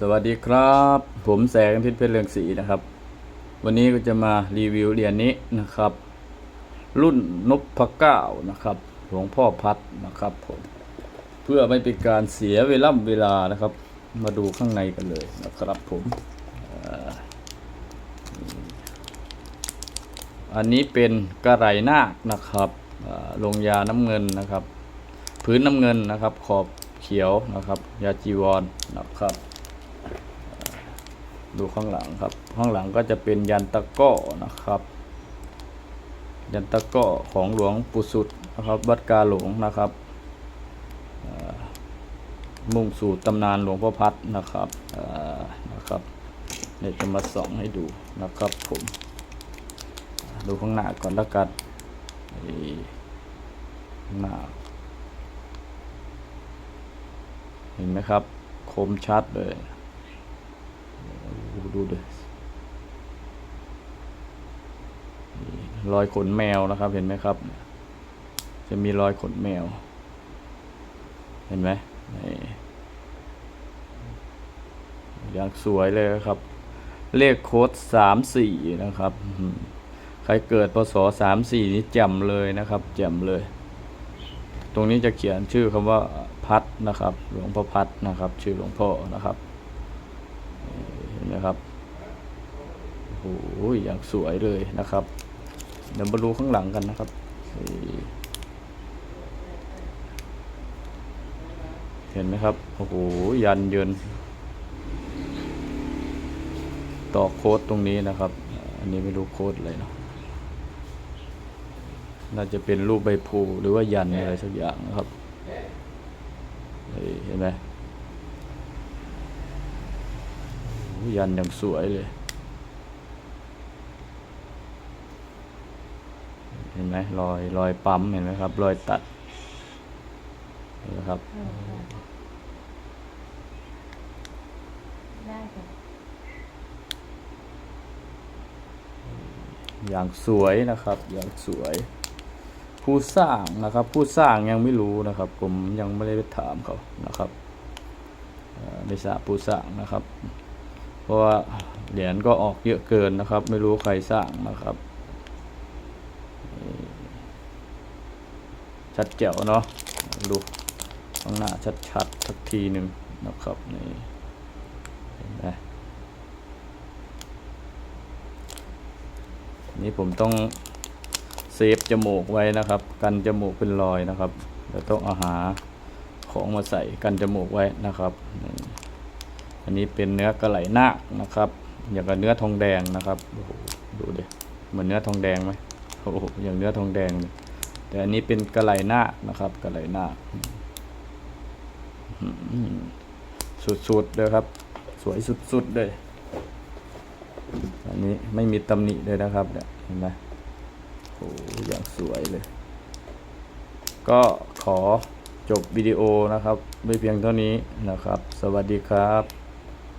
สวัสดีครับ ผมแสงอาทิตย์เพชรเรืองศรีนะครับ วันนี้ก็จะมารีวิวเหรียญนี้นะครับ รุ่นนพเก้านะครับหลวงพ่อพัดนะครับผมเพื่อไม่เป็นการเสียเวลาเวลานะครับ มาดูข้างในกันเลยนะครับผมอันนี้เป็นกระไรนาคนะครับลงยาน้ำเงินนะครับ พื้นน้ำเงินนะครับ ขอบเขียวนะครับ ยาจีวรนะครับ ดูข้างหลังครับ ข้างหลังก็จะเป็นยันตะก้อนะครับ ยันตะก้อของหลวงปู่สุดนะครับ วัดกาหลงนะครับ มุ่งสู่ตำนานหลวงพ่อพัดนะครับนะครับเดี๋ยวจะมาส่องให้ดูนะครับผม ดูข้างหน้าก่อนล้วกันหน้าเห็นไหมครับ คมชัดเลย ดูดิรอยขนแมวนะครับ เห็นไหมครับ จะมีรอยขนแมว เห็นไหมอย่างสวยเลยครับ เลขโค้ดสามสี่นะครับ ใครเกิดพศสามสี่นี้แจ่มเลยนะครับแจ่มเลย ตรงนี้จะเขียนชื่อคำว่าพัดนะครับ หลวงพ่อพัดนะครับ ชื่อหลวงพ่อนะครับ นไหมครับโอ้โหอย่างสวยเลยนะครับ เดี๋ยวมาดูข้างหลังกันนะครับ เห็นไหมครับ โอ้โห ยันเยิน ต่อโค้ดตรงนี้นะครับ อันนี้ไม่รู้โค้ดอะไรเนาะ น่าจะเป็นรูปใบพลูหรือว่ายันอะไรสักอย่างนะครับ เห็นไหม โอ้ ยันอย่างสวยเลย เห็นไหมรอยรอยปั๊มเห็นไหมครับ รอยตัดนไหมครับ ได้ค่ะอย่างสวยนะครับ อย่างสวย ผู้สร้างนะครับ ผู้สร้างยังไม่รู้นะครับ ผมยังไม่ได้ไปถามเขานะครับไม่ทราบผู้สร้างนะครับ เพราะว่าเหรียญก็ออกเยอะเกินนะครับ ไม่รู้ใครสร้างนะครับ ชัดแจ๋วเนาะดูข้างหน้าชัดๆสักทีหนึ่งนะครับนี่เห็นไหมนี่ผมต้องเซฟจมูกไว้นะครับ กันจมูกเป็นรอยนะครับแล้วต้องเอาหาของมาใส่กันจมูกไว้นะครับนี่ อันนี้เป็นเนื้อกระไหลนาคนะครับ อย่างกับเนื้อทองแดงนะครับโอ้โหดูดิเหมือนเนื้อทองแดงไหมโอ้โหอย่างเนื้อทองแดงเลยแต่อันนี้เป็นกระไหลนาคนะครับกระไหลนาคสุดๆเลยครับ สวยสุดๆเลยอันนี้ไม่มีตำหนิเลยนะครับเนี่ยเห็นไหมโอ้โหอย่างสวยเลย ก็ขอจบวิดีโอนะครับไว้เพียงเท่านี้นะครับ สวัสดีครับ